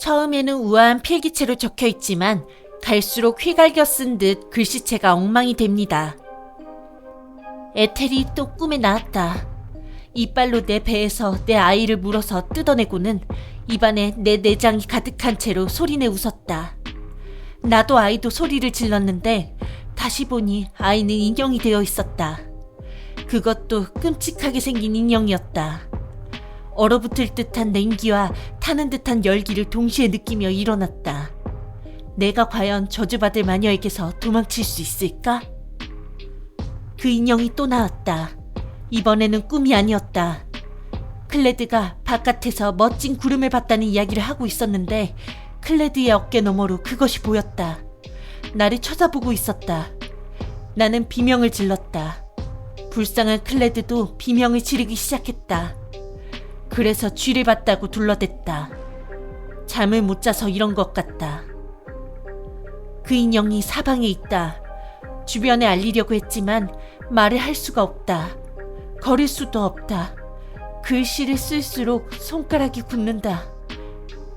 처음에는 우아한 필기체로 적혀 있지만 갈수록 휘갈겨 쓴 듯 글씨체가 엉망이 됩니다. 에텔이 또 꿈에 나왔다. 이빨로 내 배에서 내 아이를 물어서 뜯어내고는 입안에 내 내장이 가득한 채로 소리내 웃었다. 나도 아이도 소리를 질렀는데 다시 보니 아이는 인형이 되어 있었다. 그것도 끔찍하게 생긴 인형이었다. 얼어붙을 듯한 냉기와 타는 듯한 열기를 동시에 느끼며 일어났다. 내가 과연 저주받을 마녀에게서 도망칠 수 있을까? 그 인형이 또 나왔다. 이번에는 꿈이 아니었다. 클레드가 바깥에서 멋진 구름을 봤다는 이야기를 하고 있었는데 클레드의 어깨 너머로 그것이 보였다. 나를 쳐다보고 있었다. 나는 비명을 질렀다. 불쌍한 클레드도 비명을 지르기 시작했다. 그래서 쥐를 봤다고 둘러댔다. 잠을 못 자서 이런 것 같다. 그 인형이 사방에 있다. 주변에 알리려고 했지만 말을 할 수가 없다. 걸을 수도 없다. 글씨를 쓸수록 손가락이 굳는다.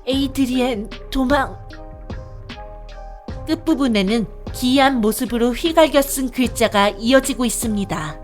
에이드리엔 도망. 끝부분에는 기이한 모습으로 휘갈겨 쓴 글자가 이어지고 있습니다.